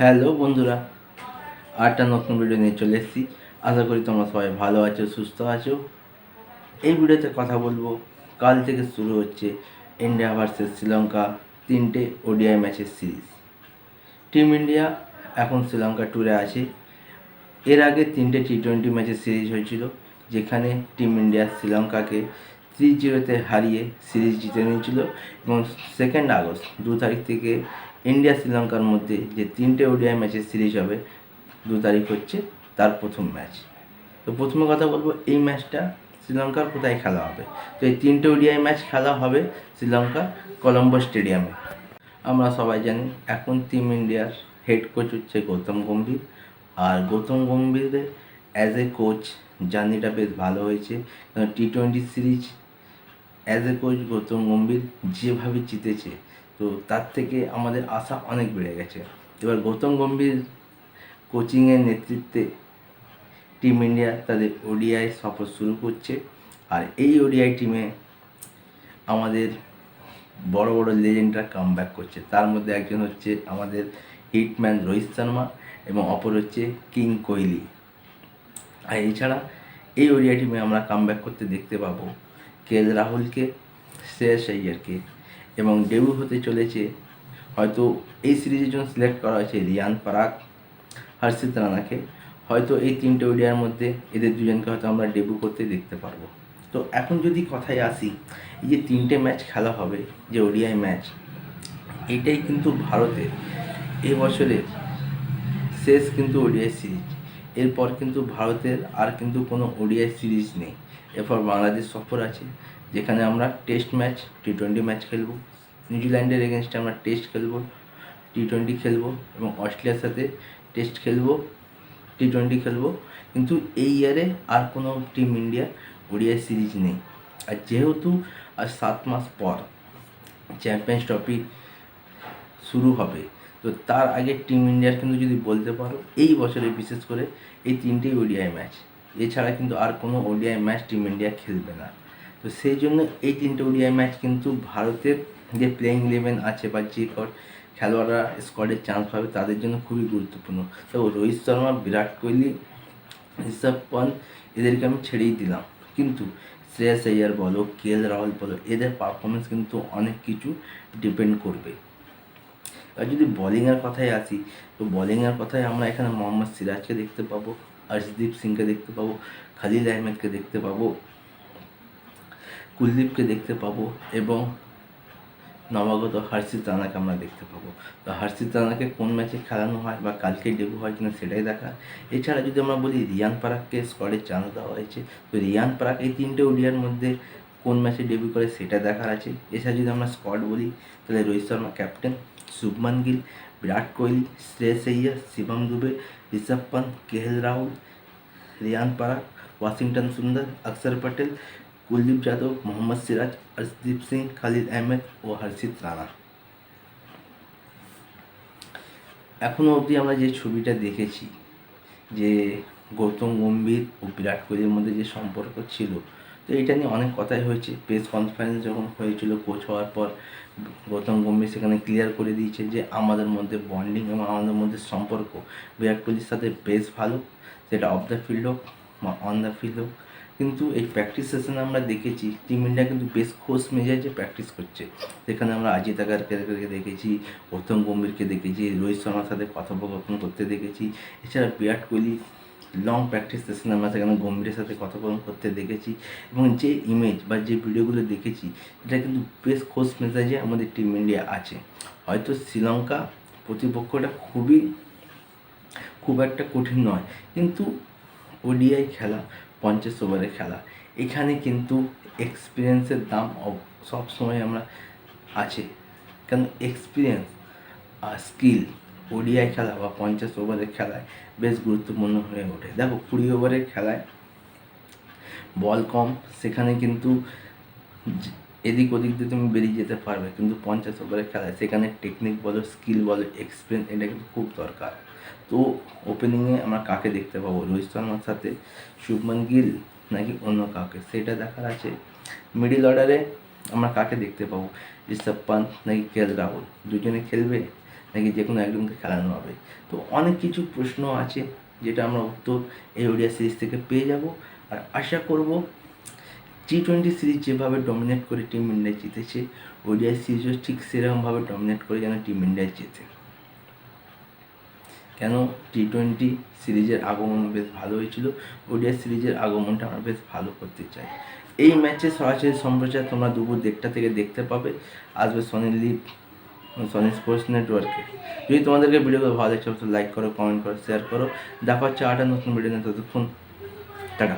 Hello বন্ধুরা আরটা নতুন ভিডিও নিয়ে চলে এসেছি। আশা করি তোমরা সবাই ভালো আছো, সুস্থ আছো। এই ভিডিওতে কথা বলব, কাল থেকে শুরু হচ্ছে ইন্ডিয়া ভার্সেস শ্রীলঙ্কা তিনটে ওডিআই ম্যাচের সিরিজ টিম ইন্ডিয়া এখন শ্রীলঙ্কা ট্যুরে আছে। এর আগে তিনটে টি টোয়েন্টি ম্যাচের সিরিজ হয়েছিল, যেখানে টিম ইন্ডিয়া শ্রীলঙ্কাকে থ্রি জিরোতে হারিয়ে সিরিজ জিতে নিয়েছিল এবং সেকেন্ড আগস্ট, দু তারিখ থেকে ইন্ডিয়া শ্রীলঙ্কার মধ্যে যে তিনটে ওডিআই ম্যাচের সিরিজ হবে, দু তারিখ হচ্ছে তার প্রথম ম্যাচ। তো প্রথমে কথা বলব, এই ম্যাচটা শ্রীলঙ্কার কোথায় খেলা হবে? তো এই তিনটে ওডিআই ম্যাচ খেলা হবে শ্রীলঙ্কা কলম্বো স্টেডিয়ামে। আমরা সবাই জানি, এখন টিম ইন্ডিয়ার হেড কোচ হচ্ছে গৌতম গম্ভীর। আর গৌতম গম্ভীরের অ্যাজ এ কোচ জার্নিটা বেশ ভালো হয়েছে। T twenty series as a coach Gautam Gambhir যেভাবে জিতেছে তো তার থেকে আমাদের আশা অনেক বেড়ে গেছে। এবার গৌতম গম্ভীর কোচিংয়ের নেতৃত্বে টিম ইন্ডিয়া তাদের ওডিআই সফর শুরু করছে। আর এই ওডিআই টিমে আমাদের বড় বড় লেজেন্ডরা কাম ব্যাক করছে। তার মধ্যে একজন হচ্ছে আমাদের হিটম্যান রোহিত শর্মা এবং অপর হচ্ছে কিং কোহলি আর এছাড়া এই ওডিআই টিমে আমরা কাম ব্যাক করতে দেখতে পাবো কে এল রাহুলকে, শ্রেয়স আইয়ারকে। এবং ডেবু হতে চলেছে। হয়তো এই সিরিজের জন্য সিলেক্ট করা হয়েছে রিয়ান পারাক হর্ষিত রানাকে। হয়তো এই তিনটে ওডিয়ার মধ্যে এদের দুজনকে হয়তো আমরা ডেবু করতে দেখতে পারব। তো এখন যদি কথায় আসি, এই যে তিনটে ম্যাচ খেলা হবে, যে ওডিআই ম্যাচ এটাই কিন্তু ভারতের এ বছরের শেষ কিন্তু ওডিআই সিরিজ এরপর কিন্তু ভারতের আর কিন্তু কোনো ওডিআই সিরিজ নেই। এরপর বাংলাদেশ সফর আছে। যেখানে আমরা test match T twenty match খেলব। নিউজিল্যান্ডের এগেনস্টে আমরা টেস্ট খেলব টি টোয়েন্টি খেলব এবং অস্ট্রেলিয়ার সাথে টেস্ট খেলব টি টোয়েন্টি খেলব। কিন্তু এই ইয়ারে আর কোনো টিম ইন্ডিয়া ওডিআই সিরিজ নেই। আর যেহেতু আর সাত মাস পর চ্যাম্পিয়ন্স ট্রফি শুরু হবে, তো তার আগে টিম ইন্ডিয়ার কিন্তু যদি বলতে পারো, এই বছরে বিশেষ করে এই তিনটেই ওডিআই ম্যাচ এছাড়া কিন্তু আর কোনো ওডিআই ম্যাচ টিম ইন্ডিয়া খেলবে না। তো সেই জন্য এই তিনটে ওডিআই ম্যাচ কিন্তু ভারতের যে প্লেইং ইলেভেন আছে বা যে খেলোয়াড়রা স্কোয়াডের চান্স পাবে, তাদের জন্য খুবই গুরুত্বপূর্ণ। তো রোহিত শর্মা, বিরাট কোহলি, ঋষভ পন্থ এদেরকে আমি ছেড়েই দিলাম। কিন্তু শ্রেয়াস আইয়ার বলো, কে এল রাহুল বলো, এদের পারফরমেন্স কিন্তু অনেক কিছু ডিপেন্ড করবে। আর যদি বলিংয়ের কথায় আসি, তো বলিংয়ের কথায় আমরা এখানে মোহাম্মদ সিরাজকে দেখতে পাবো হর্ষদীপ সিংকে দেখতে পাবো খালিল আহমেদকে দেখতে পাবো কুলদীপকে দেখতে পাবো এবং নবাগত হর্ষিত রানাকে আমরা দেখতে পাবো। তো হর্ষিত রানাকে কোন ম্যাচে খেলানো হয় বা কালকে ডেবু হয় কিনা সেটাই দেখা। এছাড়া যদি আমরা বলি রিয়ান পারাককে স্কোয়াডে চান্স দেওয়া হয়েছে, তো রিয়ান পারাক এই তিনটে ওডিয়ার মধ্যে কোন ম্যাচে ডেবিউ করে সেটা দেখার আছে। এছাড়া যদি আমরা স্কোয়াড বলি, তাহলে Rohit Sharma captain Shubman Gill, Virat Kohli, Shreyas Iyer, Shivam Dube, Rishabh Pant, KL Rahul, Riyan Parag, Washington Sundar Axar Patel Kuldeep Yadav Mohammad Siraj Harshdeep Singh Khalid Ahmed ও হর্ষিত রানা এখনও অবধি আমরা যে ছবিটা দেখেছি, যে গৌতম গম্ভীর ও বিরাট কোহলির মধ্যে যে সম্পর্ক ছিল, তো এটা নিয়ে অনেক কথাই হয়েছে। প্রেস কনফারেন্স যখন হয়েছিল কোচ হওয়ার পর গৌতম গম্ভীর সেখানে ক্লিয়ার করে দিয়েছে যে আমাদের মধ্যে বন্ডিং এবং আমাদের মধ্যে সম্পর্ক। বিরাট কোহলির সাথে বেশ ভালো, সেটা অফ দ্য ফিল্ড হোক বা অন দ্য ফিল্ড হোক কিন্তু এই প্র্যাকটিস সেশনে আমরা দেখেছি টিম ইন্ডিয়া কিন্তু বেশ খোশ মেজাজে প্র্যাকটিস করছে। সেখানে আমরা আজিত আগারকে দেখেছি গৌতম গম্ভীরকে দেখেছি, রোহিত শর্মার সাথে কথোপকথন করতে দেখেছি। এছাড়া বিরাট কোহলি লং প্র্যাকটিস সেশনে আমরা সেখানে গম্ভীরের সাথে কথোপকথন করতে দেখেছি। এবং যে ইমেজ বা যে ভিডিওগুলো দেখেছি, এটা কিন্তু বেশ খোশ মেজাজে আমাদের টিম ইন্ডিয়া আছে। হয়তো শ্রীলঙ্কা প্রতিপক্ষটা খুবই, খুব একটা কঠিন নয়। কিন্তু ওডিআই খেলা পঞ্চাশ ওভারের খেলা। এখানে কিন্তু এক্সপিরিয়েন্সের দাম সব সময় আমরা আছে। কেন এক্সপিরিয়েন্স আর স্কিল ওডিআই খেলা বা পঞ্চাশ ওভারের খেলায় বেশ গুরুত্বপূর্ণ হয়ে ওঠে। দেখো কুড়ি ওভারের খেলায় বল কম, সেখানে কিন্তু এদিক ওদিক দিয়ে তুমি বেরিয়ে যেতে পারবে, কিন্তু পঞ্চাশ ওভারের খেলায়, সেখানে টেকনিক বলো স্কিল বলো এক্সপিরিয়েন্স এটা কিন্তু খুব দরকার। তো ওপেনিংয়ে আমরা কাকে দেখতে পাবো? রোহিত শর্মার সাথে শুভমান গিল নাকি অন্য কাউকে? সেটা দেখার আছে। মিডিল অর্ডারে আমরা কাকে দেখতে পাবো? ঋষভ পান্ত নাকি কে এল রাহুল? দুজনে খেলবে নাকি যে কোনো একজনকে খেলানো হবে? তো অনেক কিছু প্রশ্ন আছে, যেটা আমরা উত্তর এই ওডিয়া সিরিজ থেকে পেয়ে যাব। আর আশা করব টি টোয়েন্টি সিরিজ যেভাবে ডমিনেট করে টিম ইন্ডিয়া জিতেছে ওডিআই সিরিজও ঠিক সেরকমভাবে ডমিনেট করে যেন টিম ইন্ডিয়া জেতে কেন? টি টোয়েন্টি সিরিজের আগমন বেশ ভালো হয়েছিল ওডিআই সিরিজের আগমনটা আমরা বেশ ভালো করতে চাই। এই ম্যাচে সরাসরি সম্প্রচার তোমরা দুপুর দেড়টা থেকে দেখতে পাবে, আসবে সনি লিভ সনি স্পোর্টস নেটওয়ার্কে যদি তোমাদেরকে ভিডিওগুলো ভালো লাগছে লাইক করো কমেন্ট করো শেয়ার করো। দেখা হচ্ছে আটা নতুন ভিডিও নিয়ে, ততক্ষণ টাটা।